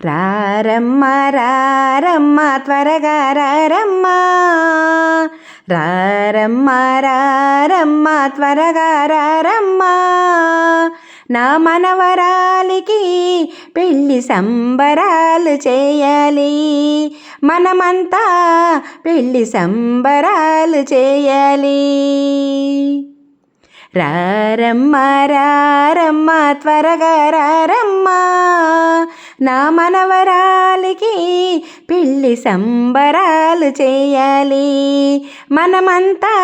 రారమ్మ రారమ్మ త్వరగా రారమ్మ. రారమ్మ రారమ్మ త్వరగా రారమ్మ. నా మనవరాలికి పెళ్ళి సంబరాలు చేయాలి. మనమంతా పెళ్ళి సంబరాలు చేయాలి. రారమ్మ రారమ్మ త్వరగా రారమ్మ. నా మనవరాలికి పెళ్ళి సంబరాలు చేయాలి. మనమంతా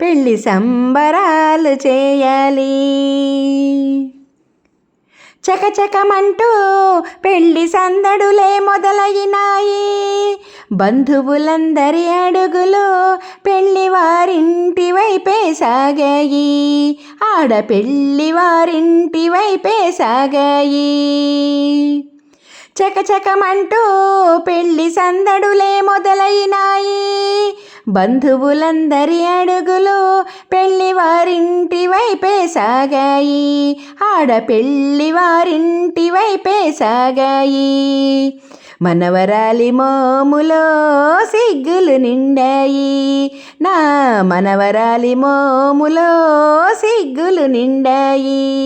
పెళ్ళి సంబరాలు చేయాలి. చకచకమంటూ పెళ్ళి సందడులే మొదలైనాయి బంధువులందరి అడుగులు పెళ్ళి వారింటి వైపే సాగాయి. ఆడపెళ్ళి వారింటి వైపే సాగాయి. చకచకమంటూ పెళ్ళి సందడులే మొదలైనాయి. బంధువులందరి అడుగులు పెళ్ళి వారింటి వైపే సాగాయి. ఆడపెళ్ళి వారింటి వైపే సాగాయి. మనవరాలి మోములో సిగ్గులు నిండాయి. నా మనవరాలి మోములో సిగ్గులు నిండాయి.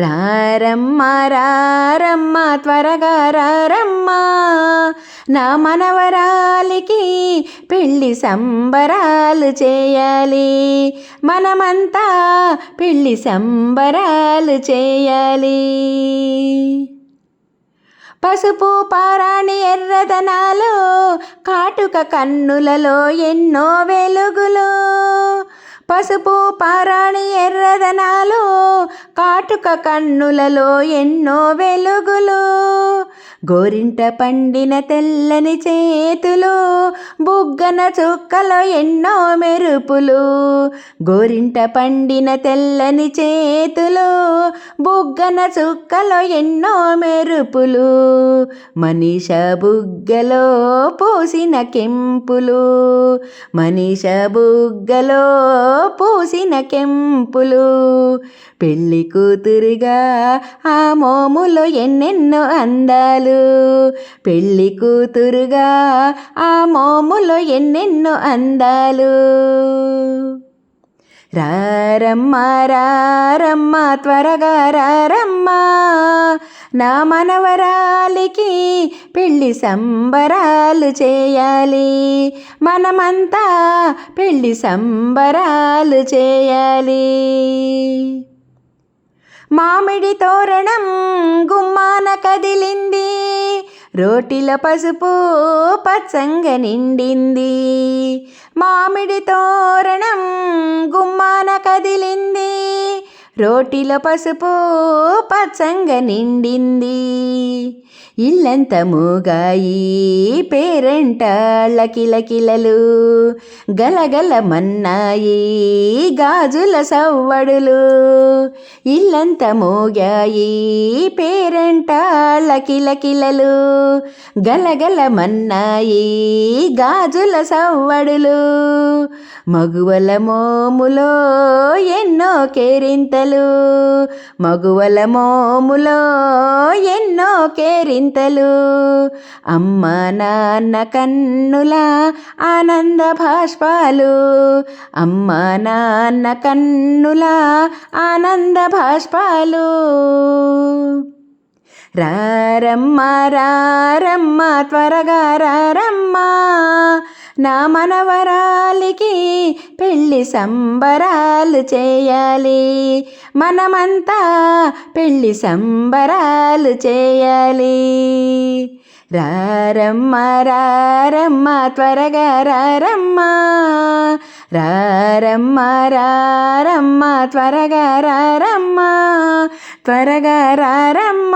రారమ్మ రారమ్మ త్వరగా రారమ్మ. నా మనవరాలికి పెళ్ళి సంబరాలు చేయాలి. మనమంతా పెళ్ళి సంబరాలు చేయాలి. పసుపు పారాణి ఎర్రదనాలు కాటుక కన్నులలో ఎన్నో వెలుగులు. పసుపు పారాణి ఎర్రదనాలు కాటుక కన్నులలో ఎన్నో వెలుగులు. గోరింట పండిన తెల్లని చేతులు బుగ్గన చుక్కలో ఎన్నో మెరుపులు. గోరింట పండిన తెల్లని చేతులు బుగ్గన చుక్కలో ఎన్నో మెరుపులు. మనీష బుగ్గలో పూసిన కెంపులు మనీష బుగ్గలో పూసిన కెంపులు. పెళ్ళి కూతురుగా ఆ మోములో ఎన్నెన్నో అందాలు పెళ్ళి కూతురుగా ఆ మోములో ఎన్నెన్నో అందాలు. రారమ్మ రారమ్మ త్వరగా రారమ్మ. నా మనవరాలికి పెళ్ళి సంబరాలు చేయాలి. మనమంతా పెళ్ళి సంబరాలు చేయాలి. మామిడి తోరణం రోటిల పసుపు పచ్చంగ నిండింది. మామిడి తోరణం గుమ్మాన కదిలింది. రోటిల పసుపు పచ్చంగ నిండింది. ఇల్లంత మూగాయి పేరెంటాళ్ళ కిలకిలలు గలగల మన్నాయి గాజుల సవ్వడులు. ఇల్లంత మోగాయి పేరెంటాళ్ళ కిలకిలలు గలగల మన్నాయి గాజుల సవ్వడులు. మగువల మోములో ఎన్నో కేరింతలు. మగువల మోములో ఎన్నో కేరింతలు అమ్మ నాన్న కన్నుల ఆనంద భాష్పాలు అమ్మ నాన్న కన్నుల ఆనంద భాష్పాలు. రారమ్మ రారమ్మ త్వరగా రారమ్మ నా మనవరాలికి పెళ్ళి సంబరాలు చేయాలి. మనమంతా పెళ్ళి సంబరాలు చేయాలి. రారమ్మ రారమ్మ త్వరగా రారమ్మ. రారమ్మ రారమ్మ త్వరగా రారమ్మ. త్వరగా రారమ్మ.